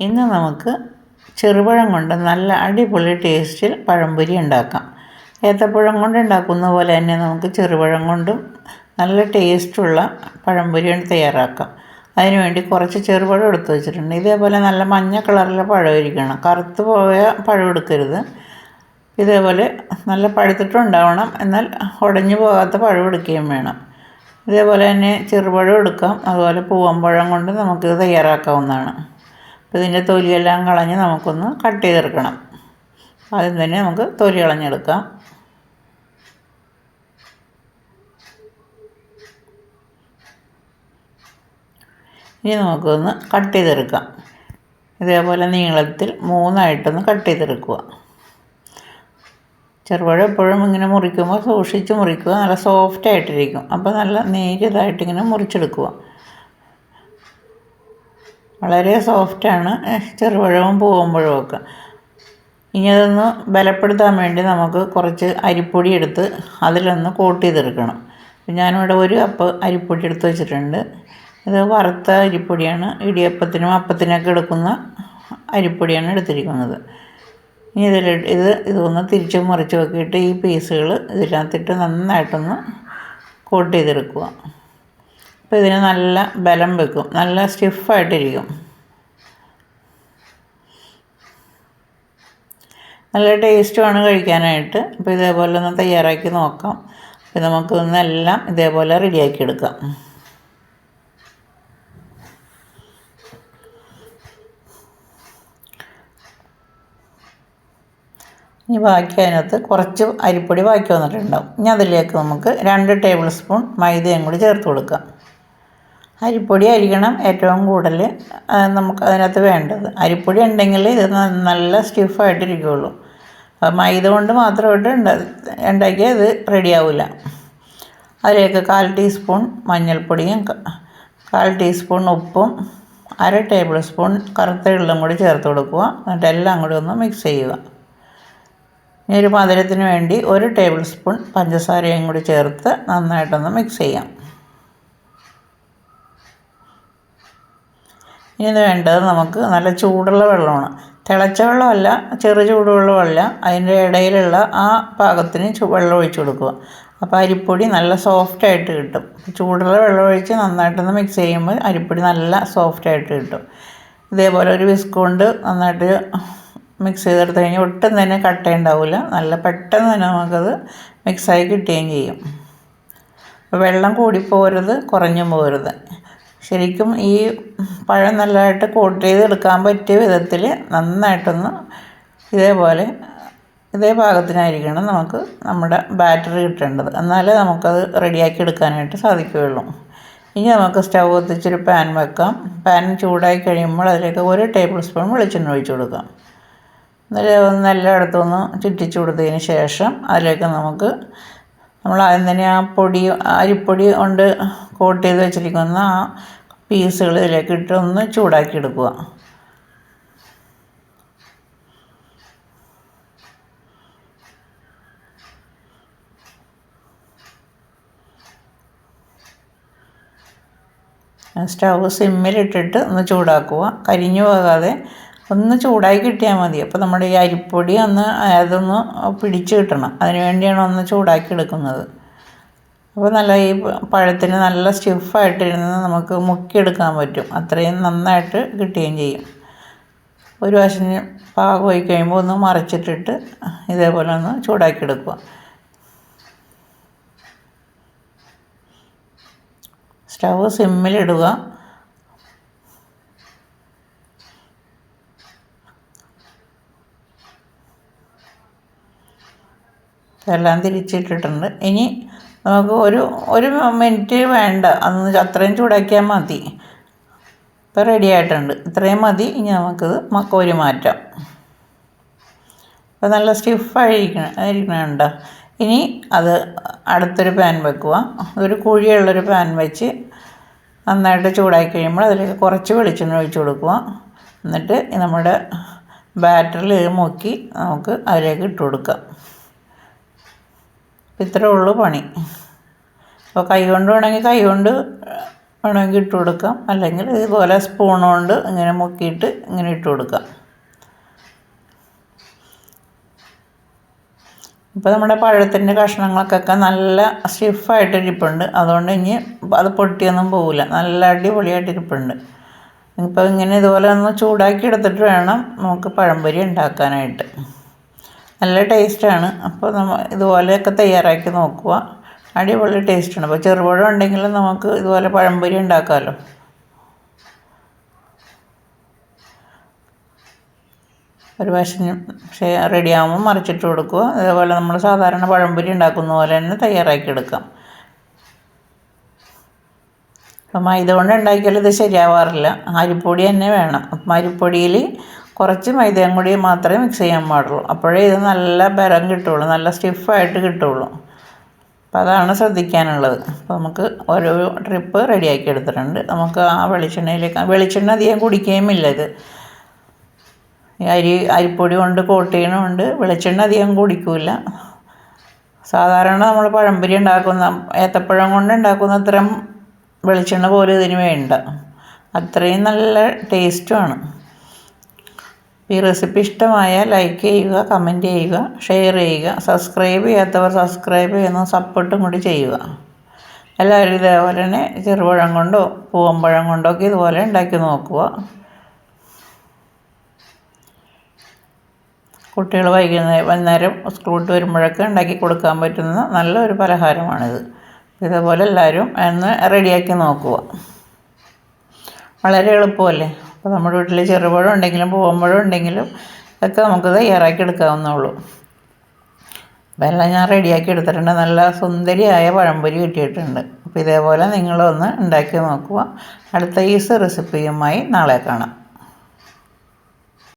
ഇന്ന് നമുക്ക് ചെറുപഴം കൊണ്ട് നല്ല അടിപൊളി ടേസ്റ്റിൽ പഴംപൊരി ഉണ്ടാക്കാം. ഏത്തപ്പഴം കൊണ്ട് ഉണ്ടാക്കുന്ന പോലെ തന്നെ നമുക്ക് ചെറുപഴം കൊണ്ടും നല്ല ടേസ്റ്റുള്ള പഴംപൊരി തയ്യാറാക്കാം. അതിനുവേണ്ടി കുറച്ച് ചെറുപഴം എടുത്ത് വെച്ചിട്ടുണ്ട്. ഇതേപോലെ നല്ല മഞ്ഞ കളറിലെ പഴം ഇരിക്കണം കറുത്ത് പോയ പഴം എടുക്കരുത്. ഇതേപോലെ നല്ല പഴുത്തിട്ടുണ്ടാവണം. എന്നാൽ ഉടഞ്ഞു പോകാത്ത പഴം എടുക്കുകയും വേണം. ഇതേപോലെ തന്നെ ചെറുപഴം എടുക്കാം. അതുപോലെ പൂവമ്പഴം കൊണ്ട് നമുക്കിത് തയ്യാറാക്കാവുന്നതാണ്. ഇതിന്റെ തൊലിയെല്ലാം കളഞ്ഞ് നമുക്കൊന്ന് കട്ട് ചെയ്തെടുക്കണം. ആദ്യം തന്നെ നമുക്ക് തൊലി കളഞ്ഞെടുക്കാം. ഇനി നമുക്കൊന്ന് കട്ട് ചെയ്തെടുക്കാം. ഇതേപോലെ നീളത്തിൽ മൂന്നായിട്ടൊന്ന് കട്ട് ചെയ്തെടുക്കുക. ചെറുപഴം എപ്പോഴും ഇങ്ങനെ മുറിക്കുമ്പോൾ സൂക്ഷിച്ച് മുറിക്കുക. നല്ല സോഫ്റ്റ് ആയിട്ടിരിക്കും അപ്പോൾ നല്ല നേരിയതായിട്ട് ഇങ്ങനെ മുറിച്ചെടുക്കുക. വളരെ സോഫ്റ്റാണ് ചെറുപഴവും പൂവമ്പഴവും ഒക്കെ. ഇനി അതൊന്ന് ബലപ്പെടുത്താൻ വേണ്ടി നമുക്ക് കുറച്ച് അരിപ്പൊടി എടുത്ത് അതിലൊന്ന് കോട്ട് ചെയ്തെടുക്കണം. ഞാനിവിടെ ഒരു കപ്പ് അരിപ്പൊടി എടുത്ത് വെച്ചിട്ടുണ്ട്. ഇത് വറുത്ത അരിപ്പൊടിയാണ്. ഇടിയപ്പത്തിനും അപ്പത്തിനൊക്കെ എടുക്കുന്ന അരിപ്പൊടിയാണ് എടുത്തിരിക്കുന്നത്. ഇനി ഇതിൽ ഇത് ഇതൊന്ന് തിരിച്ച് മറിച്ച് നോക്കിയിട്ട് ഈ പീസുകൾ ഇതിനകത്തിട്ട് നന്നായിട്ടൊന്ന് കോട്ട് ചെയ്തെടുക്കുക. അപ്പോൾ ഇതിന് നല്ല ബലം വെക്കും. നല്ല സ്റ്റിഫായിട്ടിരിക്കും നല്ല ടേസ്റ്റുമാണ് കഴിക്കാനായിട്ട്. അപ്പോൾ ഇതേപോലെ ഒന്ന് തയ്യാറാക്കി നോക്കാം. അപ്പോൾ നമുക്ക് ഇന്നെല്ലാം ഇതേപോലെ റെഡിയാക്കി എടുക്കാം. ഇനി ബാക്കി അതിനകത്ത് കുറച്ച് അരിപ്പൊടി ബാക്കി വന്നിട്ടുണ്ടാവും. ഇനി അതിലേക്ക് നമുക്ക് രണ്ട് ടേബിൾ സ്പൂൺ മൈദയും കൂടി ചേർത്ത് കൊടുക്കാം. അരിപ്പൊടി അരിക്കണം ഏറ്റവും കൂടുതൽ. നമുക്ക് അതിനകത്ത് വേണ്ടത്. അരിപ്പൊടി ഉണ്ടെങ്കിൽ ഇത് നല്ല സ്റ്റിഫായിട്ടിരിക്കുകയുള്ളൂ മൈദ കൊണ്ട് മാത്രമായിട്ട് ഉണ്ടാക്കിയാൽ ഇത് റെഡിയാവില്ല അതിലേക്ക് കാൽ ടീസ്പൂൺ മഞ്ഞൾപ്പൊടിയും കാൽ ടീസ്പൂൺ ഉപ്പും അര ടേബിൾ സ്പൂൺ കറുത്ത എള്ളും കൂടി ചേർത്ത് കൊടുക്കുക. എന്നിട്ട് എല്ലാം കൂടി ഒന്ന് മിക്സ് ചെയ്യുക. ഇനി ഒരു മധുരത്തിന് വേണ്ടി ഒരു ടേബിൾ സ്പൂൺ പഞ്ചസാരയും കൂടി ചേർത്ത് നന്നായിട്ടൊന്ന് മിക്സ് ചെയ്യാം. ഇനി വേണ്ടത് നമുക്ക് നല്ല ചൂടുള്ള വെള്ളമാണ്. തിളച്ച വെള്ളമല്ല ചെറു ചൂടുള്ള ചൂടുവെള്ളമല്ല. അതിന്റെ ഇടയിലുള്ള ആ പാകത്തിന് വെള്ളം ഒഴിച്ചു കൊടുക്കുക. അപ്പോൾ അരിപ്പൊടി നല്ല സോഫ്റ്റായിട്ട് കിട്ടും. ചൂടുള്ള വെള്ളം ഒഴിച്ച് നന്നായിട്ടൊന്ന് മിക്സ് ചെയ്യുമ്പോൾ അരിപ്പൊടി നല്ല സോഫ്റ്റായിട്ട് കിട്ടും. ഇതേപോലെ ഒരു വിസ്ക് കൊണ്ട് നന്നായിട്ട് മിക്സ് ചെയ്തെടുത്ത് കഴിഞ്ഞാൽ ഒട്ടും തന്നെ കട്ട ഉണ്ടാവില്ല നല്ല പെട്ടെന്ന് തന്നെ നമുക്കത് മിക്സായി കിട്ടുകയും ചെയ്യും. വെള്ളം കൂടി കൂടിപ്പോരുത് കുറഞ്ഞും പോരുത്. ശരിക്കും ഈ പഴം നല്ലതായിട്ട് കോട്ട് ചെയ്തെടുക്കാൻ പറ്റിയ വിധത്തിൽ നന്നായിട്ടൊന്ന് ഇതേപോലെ ഇതേ പാകത്തിനായിരിക്കണം നമുക്ക് നമ്മുടെ ബാറ്ററി കിട്ടേണ്ടത്. എന്നാലേ നമുക്കത് റെഡിയാക്കി എടുക്കാനായിട്ട് സാധിക്കുകയുള്ളൂ. ഇനി നമുക്ക് സ്റ്റൗ കത്തിച്ചൊരു പാൻ വെക്കാം. പാൻ ചൂടായി കഴിയുമ്പോൾ അതിലേക്ക് ഒരു ടേബിൾ സ്പൂൺ വെളിച്ചെണ്ണ ഒഴിച്ചു കൊടുക്കാം. നല്ല എല്ലായിടത്തും ചുറ്റിച്ചു കൊടുത്തതിന് ശേഷം അതിലേക്ക് നമുക്ക് നമ്മൾ ആദ്യം തന്നെ ആ പൊടി അരിപ്പൊടി കൊണ്ട് കോട്ട് ചെയ്ത് വെച്ചിരിക്കുന്ന ആ പീസുകൾ ഇതിലേക്ക് ഇട്ട് ഒന്ന് ചൂടാക്കി എടുക്കുക. സ്റ്റൗ സിമ്മിലിട്ടിട്ട് ഒന്ന് ചൂടാക്കുക. കരിഞ്ഞു പോകാതെ ഒന്ന് ചൂടായി കിട്ടിയാൽ മതി. അപ്പോൾ നമ്മുടെ ഈ അരിപ്പൊടി ഒന്ന് അതൊന്ന് പിടിച്ച് കിട്ടണം. അതിന് വേണ്ടിയാണ് ഒന്ന് ചൂടാക്കി എടുക്കുന്നത്. അപ്പോൾ നല്ല ഈ പഴത്തിന് നല്ല സ്റ്റിഫായിട്ടിരുന്ന് നമുക്ക് മുക്കിയെടുക്കാൻ പറ്റും. അത്രയും നന്നായിട്ട് കിട്ടുകയും ചെയ്യും. ഒരു വശം പാകമായി കഴിയുമ്പോൾ ഒന്ന് മറിച്ചിട്ടിട്ട് ഇതേപോലെ ഒന്ന് ചൂടാക്കി എടുക്കുക. സ്റ്റവ് സിമ്മിലിടുക. എല്ലാം തിരിച്ചിട്ടിട്ടുണ്ട്. ഇനി നമുക്ക് ഒരു ഒരു മിനിറ്റ് വേണ്ട. അന്ന് അത്രയും ചൂടാക്കിയാൽ മതി. ഇപ്പോൾ റെഡി ആയിട്ടുണ്ട്. ഇത്രയും മതി. ഇനി നമുക്കിത് മക്കോരി മാറ്റാം. അപ്പോൾ നല്ല സ്റ്റിഫായിരിക്കണം ആയിരിക്കണുണ്ട്? ഇനി അത് അടുത്തൊരു പാൻ വെക്കുക. ഒരു കുഴിയുള്ളൊരു പാൻ വെച്ച് നന്നായിട്ട് ചൂടാക്കി കഴിയുമ്പോൾ അതിലേക്ക് കുറച്ച് വെളിച്ചെണ്ണ ഒഴിച്ച് കൊടുക്കുക. എന്നിട്ട് നമ്മുടെ ബാറ്ററിൽ മുക്കി നമുക്ക് അതിലേക്ക് ഇട്ട് കൊടുക്കാം. ഇത്രേ ഉള്ളൂ പണി. അപ്പോൾ കൈ കൊണ്ട് വേണമെങ്കിൽ കൈ കൊണ്ട് വേണമെങ്കിൽ ഇട്ട് കൊടുക്കാം. അല്ലെങ്കിൽ ഇതുപോലെ സ്പൂൺ കൊണ്ട് ഇങ്ങനെ മുക്കിയിട്ട് ഇങ്ങനെ ഇട്ട് കൊടുക്കാം. ഇപ്പോൾ നമ്മുടെ പഴത്തിന്റെ കഷ്ണങ്ങൾക്കൊക്കെ നല്ല സ്റ്റിഫായിട്ട് ഇരിപ്പുണ്ട്. അതുകൊണ്ട് ഇനി അത് പൊട്ടിയൊന്നും പോവില്ല. നല്ല അടിപൊളിയായിട്ട് ഇരിപ്പുണ്ട്. ഇപ്പോൾ ഇങ്ങനെ ഇതുപോലെ ഒന്ന് ചൂടാക്കി എടുത്തിട്ട് വേണം നമുക്ക് പഴംപൊരി ഉണ്ടാക്കാനായിട്ട്. നല്ല ടേസ്റ്റാണ്. അപ്പോൾ നമ്മൾ ഇതുപോലെയൊക്കെ തയ്യാറാക്കി നോക്കുക അടിപൊളി ടേസ്റ്റാണ്. അപ്പോൾ ചെറുപഴം ഉണ്ടെങ്കിൽ നമുക്ക് ഇതുപോലെ പഴംപൊരി ഉണ്ടാക്കാമല്ലോ ഒരു വശം റെഡിയാകുമ്പോൾ മറിച്ചിട്ട് കൊടുക്കുക. അതേപോലെ നമ്മൾ സാധാരണ പഴംപൊരി ഉണ്ടാക്കുന്ന പോലെ തന്നെ തയ്യാറാക്കി എടുക്കാം. അപ്പം മൈദ കൊണ്ട് ഉണ്ടാക്കിയാൽ ഇത് ശരിയാവാറില്ല. അരിപ്പൊടി തന്നെ വേണം. അപ്പം അരിപ്പൊടിയിൽ കുറച്ച് മൈദയും കൂടി മാത്രമേ മിക്സ് ചെയ്യാൻ പാടുള്ളൂ. അപ്പോഴേ ഇത് നല്ല ബലം കിട്ടുള്ളൂ. നല്ല സ്റ്റിഫായിട്ട് കിട്ടുള്ളൂ. അപ്പം അതാണ് ശ്രദ്ധിക്കാനുള്ളത്. അപ്പോൾ നമുക്ക് ഓരോ ട്രിപ്പ് റെഡിയാക്കി എടുത്തിട്ടുണ്ട്. നമുക്ക് ആ വെളിച്ചെണ്ണയിലേക്ക് വെളിച്ചെണ്ണ അധികം കുടിക്കുകയുമില്ല ഇത്. ഈ അരി അരിപ്പൊടി കൊണ്ട് കോട്ട് ചെയ്യണമുണ്ട് വെളിച്ചെണ്ണ അധികം കുടിക്കില്ല സാധാരണ നമ്മൾ പഴംപൊരി ഉണ്ടാക്കുന്ന ഏത്തപ്പഴം കൊണ്ട് ഉണ്ടാക്കുന്ന അത്രയും വെളിച്ചെണ്ണ പോലും ഇതിന് വേണ്ട. അത്രയും നല്ല ടേസ്റ്റുമാണ് ഈ റെസിപ്പി ഇഷ്ടമായാൽ ലൈക്ക് ചെയ്യുക കമന്റ് ചെയ്യുക ഷെയർ ചെയ്യുക സബ്സ്ക്രൈബ് ചെയ്യാത്തവർ സബ്സ്ക്രൈബ് ചെയ്യുന്ന സപ്പോർട്ടും കൂടി ചെയ്യുക. എല്ലാവരും ഇതേപോലെ തന്നെ ചെറുപഴം കൊണ്ടോ പൂവമ്പഴം കൊണ്ടോ ഒക്കെ ഇതുപോലെ ഉണ്ടാക്കി നോക്കുക. കുട്ടികൾ വൈകുന്നേരം വൈകുന്നേരം സ്കൂൾ വിട്ട് വരുമ്പോഴൊക്കെ ഉണ്ടാക്കി കൊടുക്കാൻ പറ്റുന്ന നല്ലൊരു പലഹാരമാണിത്. ഇതേപോലെ എല്ലാവരും ഒന്ന് റെഡിയാക്കി നോക്കുക. വളരെ എളുപ്പമല്ലേ? അപ്പോൾ നമ്മുടെ വീട്ടിൽ ചെറുപഴം ഉണ്ടെങ്കിലും പൂവമ്പഴം ഉണ്ടെങ്കിലും ഒക്കെ നമുക്ക് തയ്യാറാക്കി എടുക്കാവുന്നുള്ളൂ അപ്പോൾ എല്ലാം ഞാൻ റെഡിയാക്കി എടുത്തിട്ടുണ്ട്. നല്ല സുന്ദരിയായ പഴംപൊരി കിട്ടിയിട്ടുണ്ട്. അപ്പോൾ ഇതേപോലെ നിങ്ങളൊന്ന് ഉണ്ടാക്കി നോക്കുക. അടുത്ത ഈസ് റെസിപ്പിയുമായി നാളെ കാണാം.